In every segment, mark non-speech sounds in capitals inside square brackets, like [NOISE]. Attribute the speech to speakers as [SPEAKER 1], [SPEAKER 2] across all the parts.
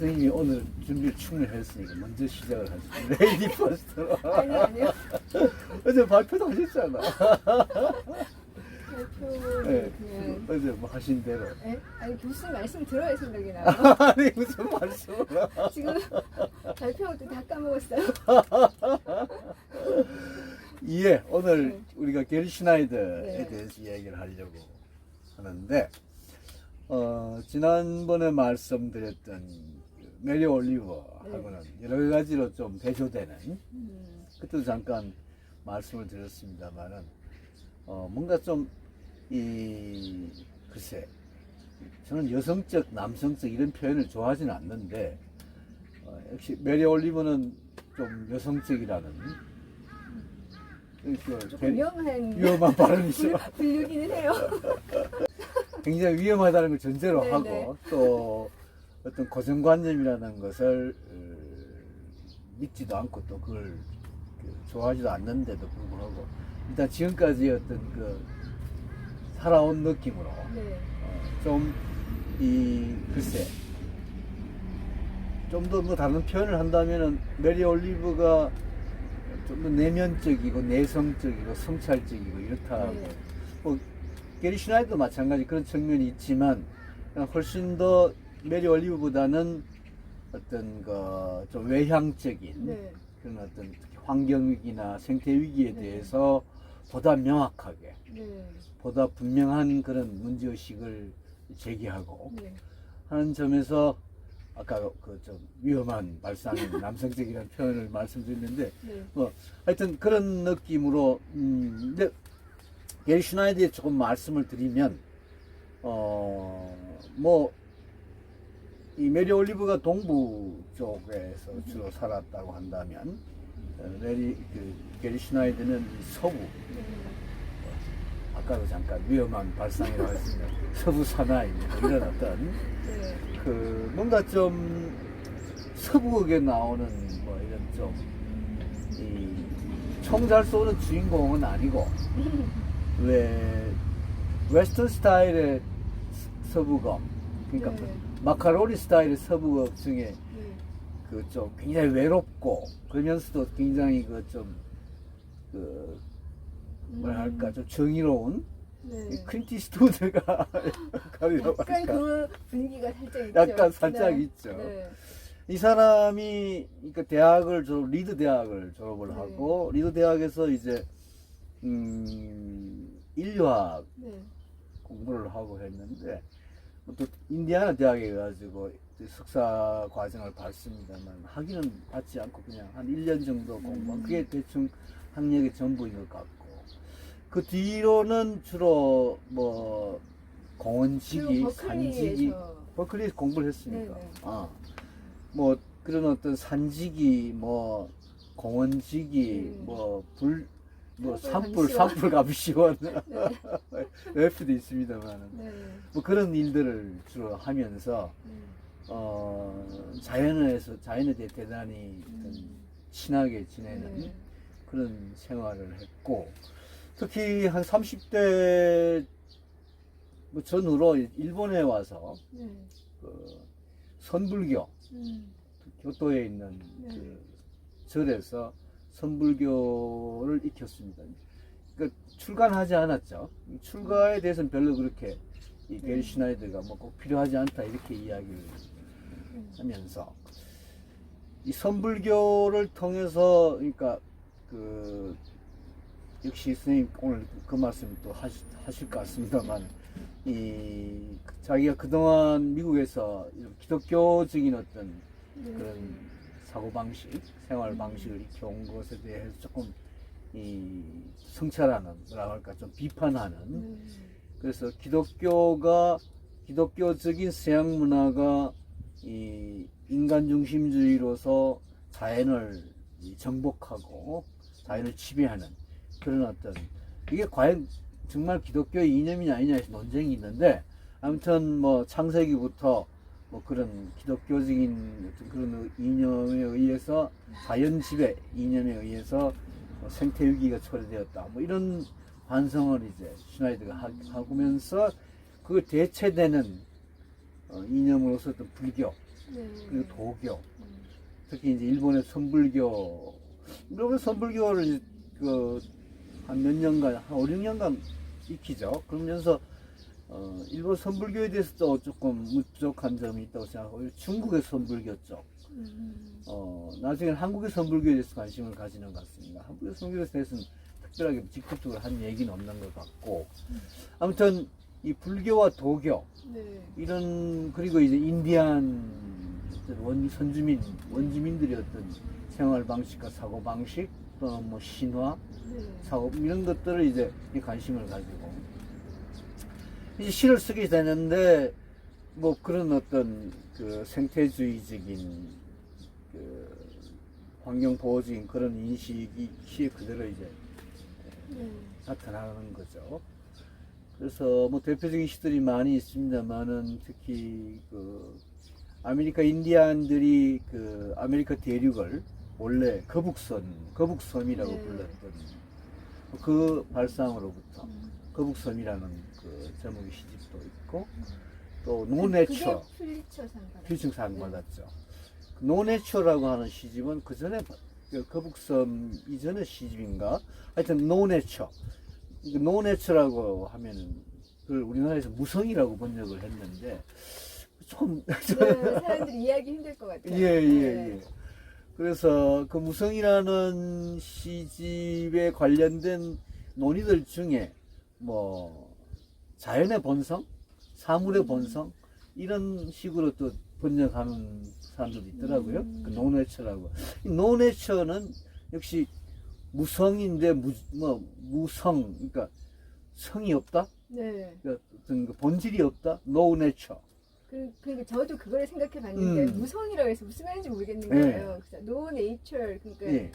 [SPEAKER 1] 선생님이 오늘 준비를 충분히 했으니까 먼저 시작을 하죠. [LAUGHS] 레이디 퍼스트로.
[SPEAKER 2] 아니 아니요. [LAUGHS]
[SPEAKER 1] 어제 발표도 하셨잖아.
[SPEAKER 2] 발표는
[SPEAKER 1] 네.
[SPEAKER 2] 그냥
[SPEAKER 1] 어제 뭐 하신 대로.
[SPEAKER 2] 예? 아니 교수님 말씀 들어야 생각이 나요. [LAUGHS]
[SPEAKER 1] 아니 무슨 말씀을.
[SPEAKER 2] 지금 발표할 때 다 까먹었어요.
[SPEAKER 1] 예, 오늘
[SPEAKER 2] 네.
[SPEAKER 1] 우리가 게리 슈나이더에
[SPEAKER 2] 네.
[SPEAKER 1] 대해서 이야기를 하려고 하는데, 어, 지난번에 말씀드렸던 그 메리 올리버하고는 여러 가지로 좀 대조되는,
[SPEAKER 2] 음,
[SPEAKER 1] 그때도 잠깐 말씀을 드렸습니다만은, 어, 뭔가 좀, 이, 글쎄, 저는 여성적, 남성적 이런 표현을 좋아하지는 않는데, 어, 역시 메리 올리버는 좀 여성적이라는, 그,
[SPEAKER 2] 조금 위험한
[SPEAKER 1] 위험한 발언이죠. [LAUGHS]
[SPEAKER 2] 분- 분류기는 해요. [LAUGHS]
[SPEAKER 1] 굉장히 위험하다는 걸 전제로
[SPEAKER 2] 네,
[SPEAKER 1] 하고
[SPEAKER 2] 네.
[SPEAKER 1] 또 어떤 고정관념이라는 것을 어, 믿지도 않고 또 그걸 그 좋아하지도 않는데도 불구하고 일단 지금까지 어떤 그 살아온 느낌으로
[SPEAKER 2] 네.
[SPEAKER 1] 좀이 글쎄 좀 더 뭐 다른 표현을 한다면은 메리 올리브가 좀 더 내면적이고 내성적이고 성찰적이고 이렇다
[SPEAKER 2] 네.
[SPEAKER 1] 뭐 게리 슈나이도 마찬가지 그런 측면이 있지만 훨씬 더 메리 올리브보다는 어떤 그좀 외향적인
[SPEAKER 2] 네.
[SPEAKER 1] 그런 어떤 환경 위기나 생태 위기에
[SPEAKER 2] 네.
[SPEAKER 1] 대해서 보다 명확하게
[SPEAKER 2] 네.
[SPEAKER 1] 보다 분명한 그런 문제 의식을 제기하고
[SPEAKER 2] 네.
[SPEAKER 1] 하는 점에서 아까 그 좀 위험한 발상인 [LAUGHS] 남성적이라는 표현을 말씀드렸는데
[SPEAKER 2] 네.
[SPEAKER 1] 뭐 하여튼 그런 느낌으로 음 근데 게리 슈나이드에 조금 말씀을 드리면 어뭐 이 메리 올리브가 동부 쪽에서 주로 살았다고 한다면 어, 메리 그 게리 슈나이드는 이 서부
[SPEAKER 2] 네.
[SPEAKER 1] 아까도 잠깐 위험한 발상이라고 했으면 서부 사나이 뭐 이런 어떤
[SPEAKER 2] 네.
[SPEAKER 1] 그 뭔가 좀 서부극에 나오는 뭐 이런 좀이총 잘 쏘는 주인공은 아니고 [LAUGHS] 왜 웨스턴 스타일의 서부극 그러니까
[SPEAKER 2] 네.
[SPEAKER 1] 마카로니 스타일의 서부극 중에
[SPEAKER 2] 네.
[SPEAKER 1] 그좀 굉장히 외롭고 그러면서도 굉장히 그좀그 뭐랄까 좀 정의로운
[SPEAKER 2] 네.
[SPEAKER 1] 이 클린트 이스트우드가 역할이라고
[SPEAKER 2] 약간
[SPEAKER 1] 할까
[SPEAKER 2] 그 분위기가 살짝 있죠.
[SPEAKER 1] 약간 살짝
[SPEAKER 2] 네.
[SPEAKER 1] 있죠.
[SPEAKER 2] 네.
[SPEAKER 1] 이 사람이 그러니까 대학을 졸업 리드 대학을 졸업을
[SPEAKER 2] 네.
[SPEAKER 1] 하고 리드 대학에서 이제 음 인류학
[SPEAKER 2] 네.
[SPEAKER 1] 공부를 하고 했는데 뭐 또 인디아나 대학에 가지고 석사 과정을 받습니다만 학위는 받지 않고 그냥 한 1년 정도 공부한
[SPEAKER 2] 음.
[SPEAKER 1] 그게 대충 학력의 전부인 것 같고 그 뒤로는 주로 뭐 산지기
[SPEAKER 2] 버클리에서
[SPEAKER 1] 버클리에서 공부를 했으니까
[SPEAKER 2] 네네.
[SPEAKER 1] 아, 뭐 그런 어떤 산지기 뭐 공원지기
[SPEAKER 2] 음.
[SPEAKER 1] 뭐불 뭐
[SPEAKER 2] 산불
[SPEAKER 1] 산불
[SPEAKER 2] 감시원.
[SPEAKER 1] 감시원 [LAUGHS]
[SPEAKER 2] 네.
[SPEAKER 1] 웹도 있습니다만은
[SPEAKER 2] 네.
[SPEAKER 1] 뭐 그런 일들을 주로 하면서
[SPEAKER 2] 네.
[SPEAKER 1] 어 자연에서 자연에 대해 대단히
[SPEAKER 2] 음.
[SPEAKER 1] 친하게 지내는
[SPEAKER 2] 네.
[SPEAKER 1] 그런 생활을 했고 특히 한 30대 뭐 전후로 일본에 와서
[SPEAKER 2] 네.
[SPEAKER 1] 그 선불교
[SPEAKER 2] 음.
[SPEAKER 1] 교토에 있는
[SPEAKER 2] 네.
[SPEAKER 1] 그 절에서 선불교를 익혔습니다. 그러니까 출간하지 않았죠. 출가에 대해서는 별로 그렇게 이
[SPEAKER 2] 네.
[SPEAKER 1] 게리 슈나이드가 뭐 꼭 필요하지 않다 이렇게 이야기를
[SPEAKER 2] 음.
[SPEAKER 1] 하면서 이 선불교를 통해서 그러니까 그 역시 선생님 오늘 그 말씀 또 하시, 하실 것 같습니다만 이 자기가 그동안 미국에서 기독교적인 어떤
[SPEAKER 2] 네.
[SPEAKER 1] 그런 사고 방식, 생활 방식을 익혀 온 것에 대해서 조금 이 성찰하는 뭐라 할까 좀 비판하는
[SPEAKER 2] 네.
[SPEAKER 1] 그래서 기독교가 기독교적인 서양 문화가 이 인간 중심주의로서 자연을 이 정복하고 자연을 지배하는 그런 어떤 이게 과연 정말 기독교의 이념이냐 아니냐에서 논쟁이 있는데 아무튼 뭐 창세기부터 뭐 그런 기독교적인 어떤 그런 이념에 의해서 자연 지배 이념에 의해서 뭐 생태 위기가 초래되었다 뭐 이런 반성을 이제 슈나이드가 하- 하면서 그 대체되는 어, 이념으로서 어떤 불교
[SPEAKER 2] 네.
[SPEAKER 1] 그리고 도교
[SPEAKER 2] 음.
[SPEAKER 1] 특히 이제 일본의 선불교 일본의 선불교를 그 한 몇 년간 한 5, 6년간 익히죠. 그러면서 어, 일본 선불교에 대해서도 조금 부족한 점이 있다고 생각하고 중국의 선불교 쪽
[SPEAKER 2] 음.
[SPEAKER 1] 어, 나중에 한국의 선불교에 대해서 관심을 가지는 것 같습니다. 한국의 선불교에 대해서는 특별하게 직접적으로 한 얘기는 없는 것 같고 아무튼 이 불교와 도교
[SPEAKER 2] 네.
[SPEAKER 1] 이런 그리고 이제 인디안 원 선주민 원주민들의 어떤 생활 방식과 사고 방식 또는 뭐 신화
[SPEAKER 2] 네.
[SPEAKER 1] 사고 이런 것들을 이제 이 관심을 가지고 이제 시를 쓰게 되는데 뭐 그런 어떤 그 생태주의적인 그 환경 보호적인 그런 인식이 시에 그대로 이제
[SPEAKER 2] 네.
[SPEAKER 1] 나타나는 거죠. 그래서 뭐 대표적인 시들이 많이 있습니다만은 특히 그 아메리카 인디안들이 그 아메리카 대륙을 원래 거북선, 거북섬이라고
[SPEAKER 2] 네.
[SPEAKER 1] 불렀던 그 발상으로부터
[SPEAKER 2] 음.
[SPEAKER 1] 거북섬이라는 그 제목의 시집도 있고 또
[SPEAKER 2] 그게
[SPEAKER 1] 노네처
[SPEAKER 2] 풀리처상 받았어요.
[SPEAKER 1] 필승상
[SPEAKER 2] 네.
[SPEAKER 1] 받았죠. 그 노네처라고 하는 시집은 그 전에 그 거북섬 이전의 시집인가? 하여튼 노네처. 그 노네처라고 하면은 그걸 우리나라에서 무성이라고 번역을 했는데 좀
[SPEAKER 2] 네, [LAUGHS] 사람들이 이해하기 힘들 것 같아요.
[SPEAKER 1] 예, 예,
[SPEAKER 2] 네.
[SPEAKER 1] 예. 그래서 그 무성이라는 시집에 관련된 논의들 중에 뭐 자연의 본성, 사물의
[SPEAKER 2] 음.
[SPEAKER 1] 본성 이런 식으로 또 번역하는 사람들도 있더라고요.
[SPEAKER 2] 음.
[SPEAKER 1] 그 노네처라고. 이 노네처는 역시 무성인데 무, 뭐 무성, 그러니까 성이 없다,
[SPEAKER 2] 네.
[SPEAKER 1] 그러니까 어떤 그 본질이 없다, 노네처.
[SPEAKER 2] 그, 그러니까 저도 그걸 생각해 봤는데
[SPEAKER 1] 음.
[SPEAKER 2] 무성이라고 해서 무슨 말인지 모르겠는
[SPEAKER 1] 네.
[SPEAKER 2] 거예요. no nature 그러니까
[SPEAKER 1] 예,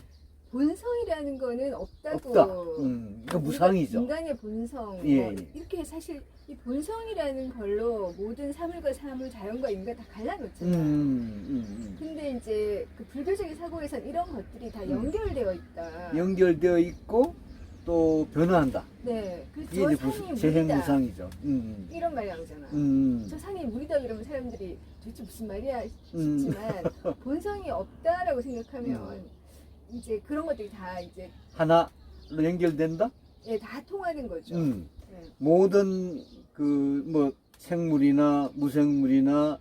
[SPEAKER 2] 본성이라는 거는 없다고.
[SPEAKER 1] 없다. 음, 그러니까 무상이죠.
[SPEAKER 2] 인간의 본성.
[SPEAKER 1] 예,
[SPEAKER 2] 뭐
[SPEAKER 1] 예.
[SPEAKER 2] 이렇게 사실 이 본성이라는 걸로 모든 사물과 사물, 자연과 인간 다
[SPEAKER 1] 음,
[SPEAKER 2] 갈라놓잖아요.
[SPEAKER 1] 음, 음.
[SPEAKER 2] 근데 이제 그 불교적인 사고에선 이런 것들이 다
[SPEAKER 1] 음.
[SPEAKER 2] 연결되어 있다.
[SPEAKER 1] 연결되어 있고 또 변화한다.
[SPEAKER 2] 네.
[SPEAKER 1] 이게
[SPEAKER 2] 저
[SPEAKER 1] 이제. 재행무상이죠. 음,
[SPEAKER 2] 이런 말 나오잖아.
[SPEAKER 1] 음,
[SPEAKER 2] 저 산이 물이다 이러면 사람들이 도대체 무슨 말이야
[SPEAKER 1] 음.
[SPEAKER 2] 싶지만 [LAUGHS] 본성이 없다라고 생각하면 이제 그런 것들이 다 이제
[SPEAKER 1] 하나로 연결된다.
[SPEAKER 2] 예, 다 통하는 거죠.
[SPEAKER 1] 음,
[SPEAKER 2] 네.
[SPEAKER 1] 모든 그 뭐 생물이나 무생물이나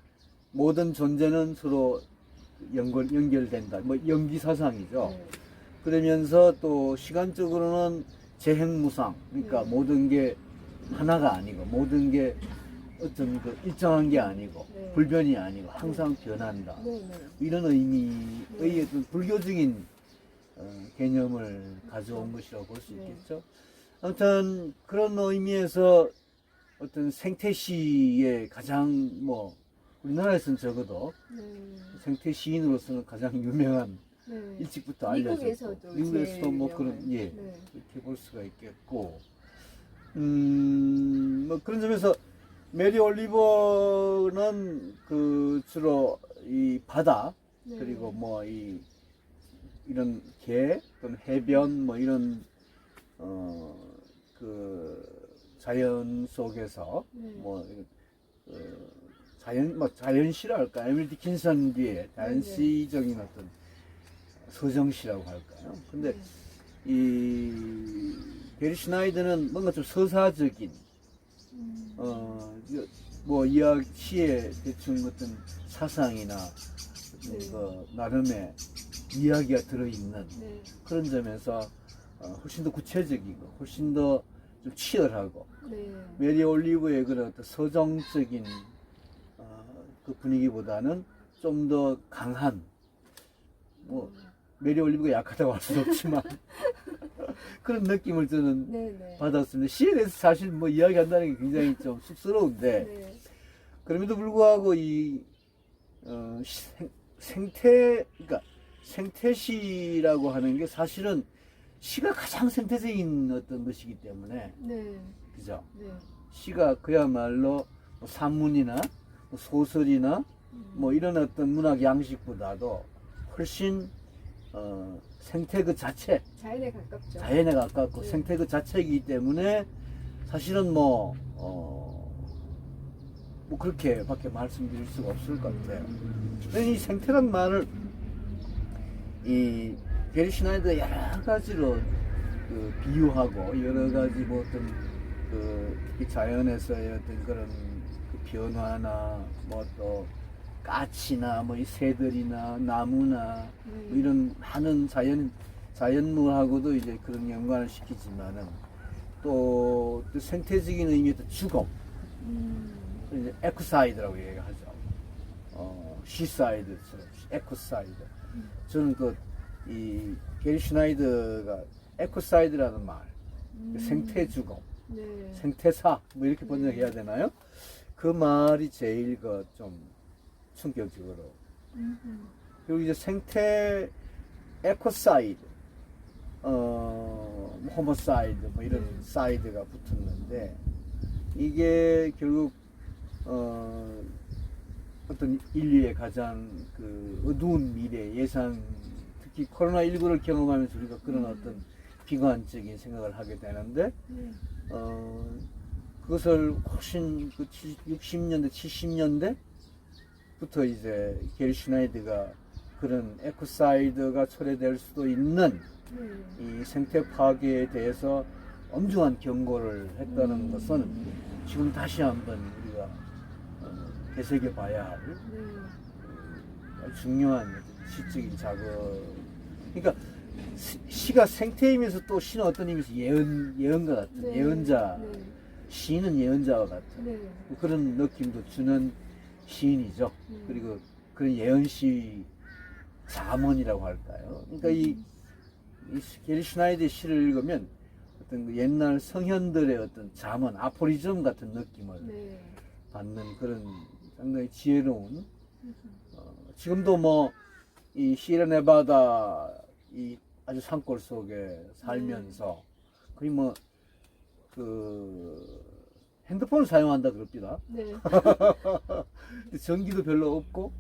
[SPEAKER 1] 모든 존재는 서로 연결 연결된다. 뭐 연기 사상이죠.
[SPEAKER 2] 네.
[SPEAKER 1] 그러면서 또 시간적으로는 재행무상. 그러니까
[SPEAKER 2] 음.
[SPEAKER 1] 모든 게 하나가 아니고 모든 게 어떤 그 일정한 게 아니고
[SPEAKER 2] 네.
[SPEAKER 1] 불변이 아니고 항상 변한다.
[SPEAKER 2] 네, 네.
[SPEAKER 1] 이런 의미의
[SPEAKER 2] 네.
[SPEAKER 1] 어떤 불교적인 어, 개념을 가져온 것이라고 볼수
[SPEAKER 2] 네.
[SPEAKER 1] 있겠죠. 아무튼 그런 의미에서 어떤 생태시의 가장 뭐 우리나라에서는 적어도
[SPEAKER 2] 네.
[SPEAKER 1] 생태 시인으로서는 가장 유명한
[SPEAKER 2] 네.
[SPEAKER 1] 일찍부터 알려졌고
[SPEAKER 2] 미국에서도
[SPEAKER 1] 미국에서도 뭐 그런
[SPEAKER 2] 유명한.
[SPEAKER 1] 예
[SPEAKER 2] 네.
[SPEAKER 1] 이렇게 볼 수가 있겠고 음뭐 그런 점에서 메리 올리버는 그 주로 이 바다
[SPEAKER 2] 네.
[SPEAKER 1] 그리고 뭐 이 이런 개 또는 해변 뭐 이런 어 그 자연 속에서
[SPEAKER 2] 네.
[SPEAKER 1] 뭐그 자연 뭐 자연시라 할까 에밀 디킨슨 뒤에 자연시적인 어떤 서정시라고 할까요? 근데
[SPEAKER 2] 네.
[SPEAKER 1] 이 게리 슈나이드는 뭔가 좀 서사적인
[SPEAKER 2] 음.
[SPEAKER 1] 어뭐 이야기 시에 대충 어떤 사상이나
[SPEAKER 2] 네.
[SPEAKER 1] 그 나름의 이야기가 들어있는
[SPEAKER 2] 네.
[SPEAKER 1] 그런 점에서 어, 훨씬 더 구체적이고 훨씬 더 좀 치열하고
[SPEAKER 2] 네.
[SPEAKER 1] 메리 올리브의 그런 어떤 서정적인 어, 그 분위기보다는 좀 더 강한 뭐 메리 올리브가 약하다고 할 수는 없지만 [LAUGHS] 그런 느낌을 저는
[SPEAKER 2] 네, 네.
[SPEAKER 1] 받았습니다. 시에 대해서 사실 뭐 이야기한다는 게 굉장히 좀 쑥스러운데
[SPEAKER 2] 네.
[SPEAKER 1] 그럼에도 불구하고 이 어, 생, 생태 그러니까 생태시라고 하는 게 사실은 시가 가장 생태적인 어떤 것이기 때문에
[SPEAKER 2] 네.
[SPEAKER 1] 그죠?
[SPEAKER 2] 네.
[SPEAKER 1] 시가 그야말로 뭐 산문이나 뭐 소설이나
[SPEAKER 2] 음.
[SPEAKER 1] 뭐 이런 어떤 문학 양식보다도 훨씬 어, 생태 그 자체
[SPEAKER 2] 자연에 가깝죠.
[SPEAKER 1] 자연에 가깝고
[SPEAKER 2] 네.
[SPEAKER 1] 생태 그 자체이기 때문에 사실은 뭐 어, 뭐 그렇게밖에 말씀드릴 수가 없을 것 같아요. 근데 이 생태란 말을 이 게리 슈나이더 여러 가지로 그 비유하고 여러 가지 뭐 어떤 그 자연에서의 어떤 그런 그 변화나 뭐 또 까치나 뭐 이 새들이나 나무나
[SPEAKER 2] 네.
[SPEAKER 1] 뭐 이런 많은 자연 자연물하고도 이제 그런 연관을 시키지만은 또그 생태적인 의미의 또 죽음
[SPEAKER 2] 음.
[SPEAKER 1] 이제 에코사이드라고 얘기하죠. 어, 시사이드처럼 에코사이드. 저는 그이 게리 슈나이더가 에코사이드라는 말,
[SPEAKER 2] 음.
[SPEAKER 1] 생태 죽음,
[SPEAKER 2] 네.
[SPEAKER 1] 생태사 뭐 이렇게 번역해야 되나요? 그 말이 제일 그 좀 충격적으로.
[SPEAKER 2] 음.
[SPEAKER 1] 그리고 이제 생태 에코사이드, 어, 호모사이드 뭐 이런
[SPEAKER 2] 음.
[SPEAKER 1] 사이드가 붙었는데 이게 결국 어, 어떤 인류의 가장 그 어두운 미래 예상 특히 코로나 19를 경험하면서 우리가 그런
[SPEAKER 2] 음.
[SPEAKER 1] 어떤 비관적인 생각을 하게 되는데
[SPEAKER 2] 네.
[SPEAKER 1] 어, 그것을 훨씬 그 60년대, 70년대부터 이제 게리 슈나이드가 그런 에코사이드가 초래될 수도 있는
[SPEAKER 2] 네.
[SPEAKER 1] 이 생태 파괴에 대해서 엄중한 경고를 했다는
[SPEAKER 2] 음.
[SPEAKER 1] 것은 지금 다시 한번 우리가 어, 되새겨 봐야 할
[SPEAKER 2] 네.
[SPEAKER 1] 중요한 시적인 작업. 그러니까 시- 시가 생태이면서 또 시는 어떤 의미에서 예언 예언가 같은
[SPEAKER 2] 네.
[SPEAKER 1] 예언자
[SPEAKER 2] 네.
[SPEAKER 1] 시인은 예언자와 같은
[SPEAKER 2] 네.
[SPEAKER 1] 뭐 그런 느낌도 주는 시인이죠.
[SPEAKER 2] 음.
[SPEAKER 1] 그리고 그런 예언시 자문이라고 할까요? 그러니까 이, 이 게리 슈나이드의 시를 읽으면 어떤 그 옛날 성현들의 어떤 자문, 아포리즘 같은 느낌을
[SPEAKER 2] 네.
[SPEAKER 1] 받는 그런 상당히 지혜로운 어, 지금도 뭐 이 시레네바다 이 아주 산골 속에 살면서 거의 뭐그 핸드폰을 사용한다 그럽니다.
[SPEAKER 2] 네. [LAUGHS]
[SPEAKER 1] 근데 전기도 별로 없고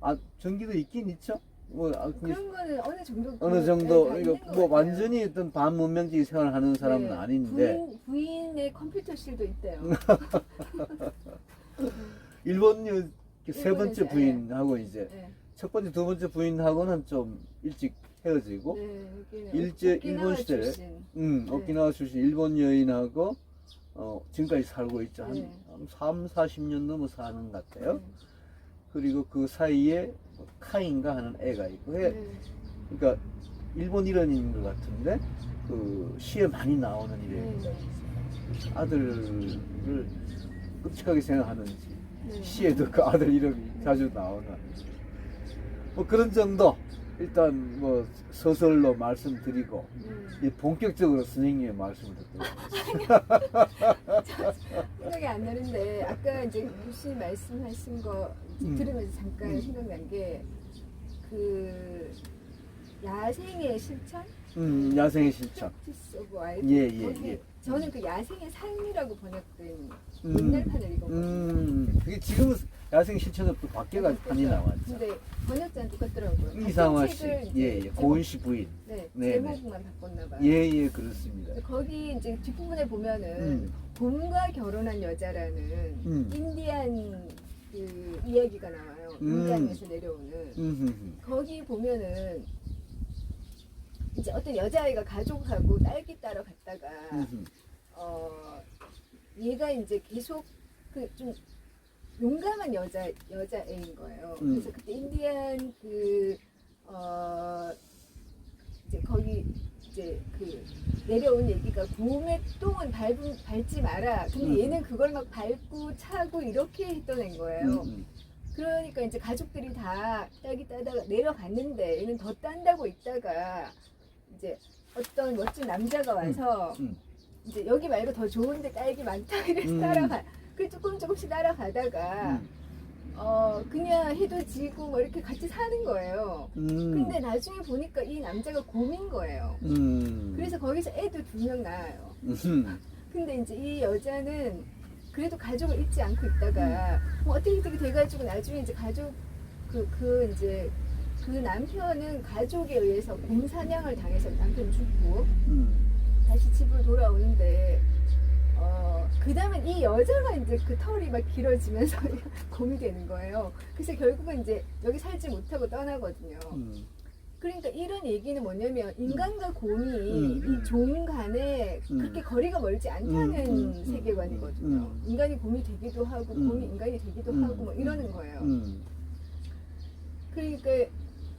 [SPEAKER 1] 아 전기도 있긴 있죠. 뭐 아, 근데
[SPEAKER 2] 그런 거는 어느 정도
[SPEAKER 1] 어느
[SPEAKER 2] 그-
[SPEAKER 1] 정도
[SPEAKER 2] 네, 다 있는
[SPEAKER 1] 그러니까 것뭐
[SPEAKER 2] 같아요.
[SPEAKER 1] 완전히 어떤 반문명적인 생활을 하는 사람은
[SPEAKER 2] 네.
[SPEAKER 1] 아닌데
[SPEAKER 2] 부인, 부인의 컴퓨터실도 있대요. [LAUGHS]
[SPEAKER 1] 일본 여- 세 번째
[SPEAKER 2] 이제,
[SPEAKER 1] 부인하고 이제
[SPEAKER 2] 네.
[SPEAKER 1] 첫 번째 두 번째 부인하고는 좀 일찍 헤어지고
[SPEAKER 2] 네,
[SPEAKER 1] 일제 일본 시대에
[SPEAKER 2] 출신.
[SPEAKER 1] 음,
[SPEAKER 2] 네.
[SPEAKER 1] 오키나와 출신 일본 여인하고 어, 지금까지 살고 있죠. 한,
[SPEAKER 2] 네.
[SPEAKER 1] 한 3, 40년 넘어 사는 것 같아요.
[SPEAKER 2] 네.
[SPEAKER 1] 그리고 그 사이에 뭐 카인가 하는 애가 있고 해-
[SPEAKER 2] 네.
[SPEAKER 1] 그러니까 일본 일원인 것 같은데 그 시에 많이 나오는.
[SPEAKER 2] 네.
[SPEAKER 1] 아들을 끔찍하게 생각하는지
[SPEAKER 2] 네.
[SPEAKER 1] 시에도 그 아들 이름이 자주 나오는 뭐 그런 정도 일단 뭐 서설로 말씀드리고
[SPEAKER 2] 네.
[SPEAKER 1] 이 본격적으로 선생님의 말씀을 듣도록 [LAUGHS]
[SPEAKER 2] 생각이 안 나는데 아까 이제 교수님 말씀하신 거 이제
[SPEAKER 1] 음.
[SPEAKER 2] 들으면서 잠깐
[SPEAKER 1] 음.
[SPEAKER 2] 생각난 게 그 야생의 실천?
[SPEAKER 1] 음, 야생의 실천. 예, 예, 예.
[SPEAKER 2] 저는 그 야생의 삶이라고 번역된
[SPEAKER 1] 음,
[SPEAKER 2] 옛날판을 읽었거든요.
[SPEAKER 1] 음, 그게 지금은 야생 실천으로 또 바뀌어가 판이 나왔죠
[SPEAKER 2] 근데 번역자는 똑같더라고요. 같은
[SPEAKER 1] 이상화 씨,
[SPEAKER 2] 책을 이제
[SPEAKER 1] 예, 예, 고은 씨 부인
[SPEAKER 2] 네,
[SPEAKER 1] 네,
[SPEAKER 2] 제목만 바꿨나 봐요.
[SPEAKER 1] 예, 예, 그렇습니다
[SPEAKER 2] 거기 이제 뒷부분에 보면은
[SPEAKER 1] 음,
[SPEAKER 2] 곰과 결혼한 여자라는
[SPEAKER 1] 음.
[SPEAKER 2] 인디안 그 이야기가 나와요.
[SPEAKER 1] 음.
[SPEAKER 2] 인디안에서 내려오는.
[SPEAKER 1] 음,
[SPEAKER 2] 거기 보면은 이제 어떤 여자아이가 가족하고 딸기 따러 갔다가 어 얘가 이제 계속 그 좀 용감한 여자 여자애인 거예요.
[SPEAKER 1] 음.
[SPEAKER 2] 그래서 그때 인디안 그어 이제 거기 이제 그 내려온 얘기가 곰의 똥은 밟은, 밟지 마라. 근데
[SPEAKER 1] 음.
[SPEAKER 2] 얘는 그걸 막 밟고 차고 이렇게 했던 애인 거예요.
[SPEAKER 1] 음,
[SPEAKER 2] 그러니까 이제 가족들이 다 딸기 따다가 내려갔는데 얘는 더 딴다고 있다가 이제 어떤 멋진 남자가 와서
[SPEAKER 1] 음.
[SPEAKER 2] 이제 여기 말고 더 좋은데 딸기 많다 [LAUGHS] 이래서
[SPEAKER 1] 음.
[SPEAKER 2] 따라가. 그 조금 조금씩 따라가다가
[SPEAKER 1] 음,
[SPEAKER 2] 어 그냥 해도 지고 뭐 이렇게 같이 사는 거예요.
[SPEAKER 1] 음,
[SPEAKER 2] 근데 나중에 보니까 이 남자가 곰인 거예요.
[SPEAKER 1] 음,
[SPEAKER 2] 그래서 거기서 애도 두 명 낳아요.
[SPEAKER 1] 음,
[SPEAKER 2] 근데 이제 이 여자는 그래도 가족을 잊지 않고 있다가 뭐 어떻게 어떻게 돼가지고 나중에 이제 가족 그, 그 이제 그 남편은 가족에 의해서 곰 사냥을 당해서 남편 죽고
[SPEAKER 1] 음,
[SPEAKER 2] 다시 집으로 돌아오는데 어, 그 다음에 이 여자가 이제 그 털이 막 길어지면서 [LAUGHS] 곰이 되는 거예요. 그래서 결국은 이제 여기 살지 못하고 떠나거든요.
[SPEAKER 1] 음.
[SPEAKER 2] 그러니까 이런 얘기는 뭐냐면 인간과 곰이
[SPEAKER 1] 음, 음.
[SPEAKER 2] 이종 간에
[SPEAKER 1] 음.
[SPEAKER 2] 그렇게 거리가 멀지 않다는
[SPEAKER 1] 음, 음, 음,
[SPEAKER 2] 세계관이거든요.
[SPEAKER 1] 음.
[SPEAKER 2] 인간이 곰이 되기도 하고
[SPEAKER 1] 음.
[SPEAKER 2] 곰이 인간이 되기도
[SPEAKER 1] 음.
[SPEAKER 2] 하고 뭐 이러는 거예요.
[SPEAKER 1] 음.
[SPEAKER 2] 그러니까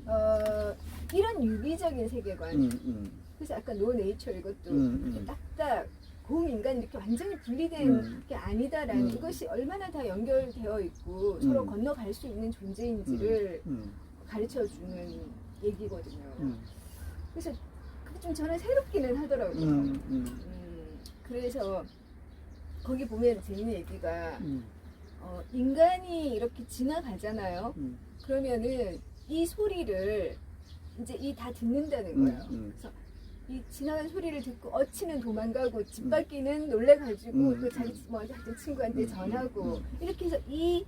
[SPEAKER 2] 어, 이런 유기적인 세계관.
[SPEAKER 1] 음. 음.
[SPEAKER 2] 그래서 아까 노 네이처 이것도
[SPEAKER 1] 음,
[SPEAKER 2] 이렇게
[SPEAKER 1] 음.
[SPEAKER 2] 딱딱 곰 인간 이렇게 완전히 분리된
[SPEAKER 1] 음.
[SPEAKER 2] 게 아니다라는
[SPEAKER 1] 음.
[SPEAKER 2] 이것이 얼마나 다 연결되어 있고 서로
[SPEAKER 1] 음.
[SPEAKER 2] 건너갈 수 있는 존재인지를
[SPEAKER 1] 음.
[SPEAKER 2] 가르쳐 주는 얘기거든요.
[SPEAKER 1] 음.
[SPEAKER 2] 그래서 그게 좀 저는 새롭기는 하더라고요.
[SPEAKER 1] 음. 음.
[SPEAKER 2] 음, 그래서 거기 보면 재밌는 얘기가
[SPEAKER 1] 음.
[SPEAKER 2] 어, 인간이 이렇게 지나가잖아요.
[SPEAKER 1] 음.
[SPEAKER 2] 그러면은 이 소리를 이제 이 다 듣는다는
[SPEAKER 1] 음.
[SPEAKER 2] 거예요.
[SPEAKER 1] 음.
[SPEAKER 2] 그래서 이 지나간 소리를 듣고 어치는 도망가고 집밖이는 놀래가지고
[SPEAKER 1] 음.
[SPEAKER 2] 그 자기 뭐 하여튼 친구한테
[SPEAKER 1] 음.
[SPEAKER 2] 전하고
[SPEAKER 1] 음.
[SPEAKER 2] 이렇게 해서 이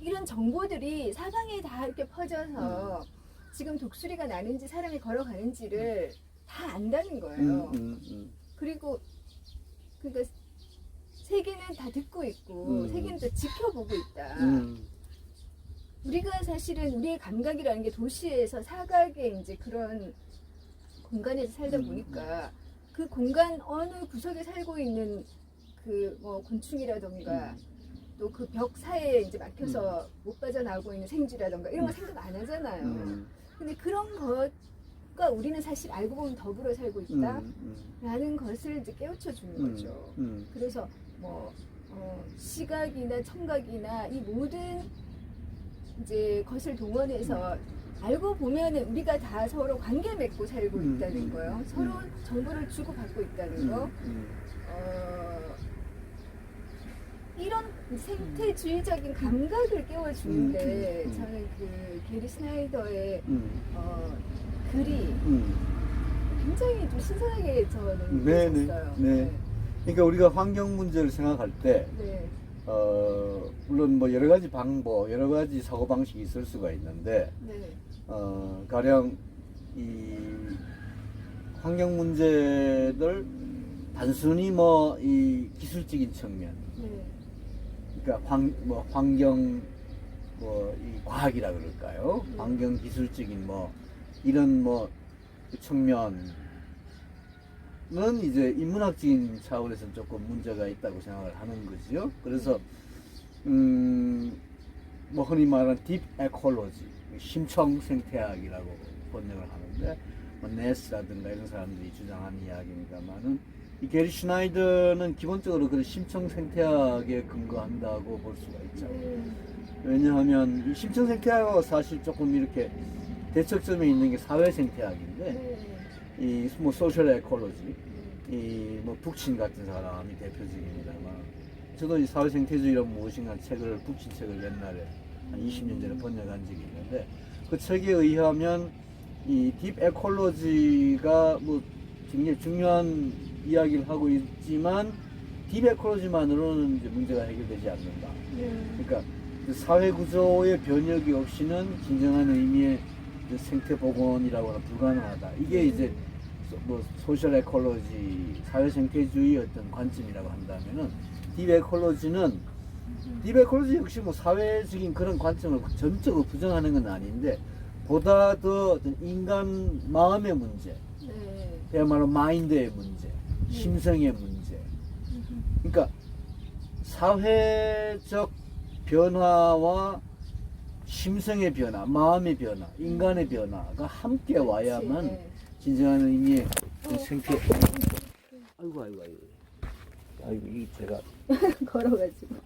[SPEAKER 2] 이런 정보들이 사방에 다 이렇게 퍼져서 지금 독수리가 나는지 사람이 걸어가는지를 다 안다는 거예요.
[SPEAKER 1] 음. 음.
[SPEAKER 2] 그리고 그러니까 세계는 다 듣고 있고
[SPEAKER 1] 음.
[SPEAKER 2] 세계는 또 지켜보고 있다.
[SPEAKER 1] 음.
[SPEAKER 2] 우리가 사실은 우리의 감각이라는 게 도시에서 사각의 이제 그런 공간에서 살다
[SPEAKER 1] 음.
[SPEAKER 2] 보니까 그 공간 어느 구석에 살고 있는 그 뭐 곤충이라던가
[SPEAKER 1] 음.
[SPEAKER 2] 또그 벽 사이에 이제 막혀서 못 빠져나오고 있는 생쥐라던가 이런 거
[SPEAKER 1] 음.
[SPEAKER 2] 생각 안 하잖아요.
[SPEAKER 1] 음.
[SPEAKER 2] 근데 그런 것과 우리는 사실 알고 보면 더불어 살고
[SPEAKER 1] 음.
[SPEAKER 2] 있다라는
[SPEAKER 1] 음.
[SPEAKER 2] 것을 이제 깨우쳐 주는
[SPEAKER 1] 음.
[SPEAKER 2] 거죠.
[SPEAKER 1] 음.
[SPEAKER 2] 그래서 뭐 어, 시각이나 청각이나 이 모든 이제 것을 동원해서 알고 보면은 우리가 다 서로 관계 맺고 살고
[SPEAKER 1] 음,
[SPEAKER 2] 있다는
[SPEAKER 1] 음,
[SPEAKER 2] 거예요.
[SPEAKER 1] 음.
[SPEAKER 2] 서로 정보를 주고 받고 있다는 거.
[SPEAKER 1] 음.
[SPEAKER 2] 어, 이런 생태주의적인 감각을 깨워주는데. 저는 그 게리 스나이더의
[SPEAKER 1] 음.
[SPEAKER 2] 어, 글이
[SPEAKER 1] 음.
[SPEAKER 2] 굉장히 좀 신선하게 저는
[SPEAKER 1] 네, 네,
[SPEAKER 2] 느껴졌어요.
[SPEAKER 1] 네. 그러니까 우리가 환경 문제를 생각할 때
[SPEAKER 2] 네.
[SPEAKER 1] 어, 물론 뭐 여러 가지 방법, 여러 가지 사고 방식이 있을 수가 있는데
[SPEAKER 2] 네.
[SPEAKER 1] 어, 가령 이 환경 문제들 단순히 뭐 이 기술적인 측면,
[SPEAKER 2] 네.
[SPEAKER 1] 그러니까 환, 뭐 환경 뭐 이 과학이라 그럴까요?
[SPEAKER 2] 네.
[SPEAKER 1] 환경 기술적인 뭐 이런 뭐 그 측면 은 이제 인문학적인 차원에서 조금 문제가 있다고 생각을 하는 거죠. 그래서 음, 뭐 흔히 말하는 딥 에콜로지, 심청 생태학이라고 번역을 하는데 뭐 네스라든가 이런 사람들이 주장하는 이야기입니다만은 이 게리 슈나이더는 기본적으로 그런 심청 생태학에 근거한다고 볼 수가 있죠.
[SPEAKER 2] 네.
[SPEAKER 1] 왜냐하면 이 심청 생태학하고 사실 조금 이렇게 대척점에 있는 게 사회 생태학인데
[SPEAKER 2] 네.
[SPEAKER 1] 이 뭐 소셜 에콜로지 이 뭐 북친 같은 사람이 대표적입니다만 저도 이 사회 생태주의란 무엇인가 책을 북친 책을 옛날에 한 20년 전에 번역한 적이 있는데 그 책에 의하면 이 딥 에콜로지가 뭐 굉장히 중요한 이야기를 하고 있지만 딥 에콜로지만으로는 이제 문제가 해결되지 않는다.
[SPEAKER 2] 네.
[SPEAKER 1] 그러니까 그 사회 구조의 변혁이 없이는 진정한 의미의 그 생태 복원이라고는 불가능하다. 이게 이제 소- 뭐 소셜 에콜로지, 사회 생태주의 어떤 관점이라고 한다면은 딥 에콜로지는 딥 에콜로지 역시 뭐 사회적인 그런 관점을 전적으로 부정하는 건 아닌데 보다 더 어떤 인간 마음의 문제,
[SPEAKER 2] 네.
[SPEAKER 1] 그야말로 마인드의 문제, 심성의 문제, 그러니까 사회적 변화와 심성의 변화, 마음의 변화, 인간의 변화가 함께 와야만
[SPEAKER 2] 네.
[SPEAKER 1] 진정한 의미의 이
[SPEAKER 2] 어,
[SPEAKER 1] 생태. 아이고 아이고 아이고. 아이고 이게 제가 [LAUGHS]
[SPEAKER 2] 걸어가지고.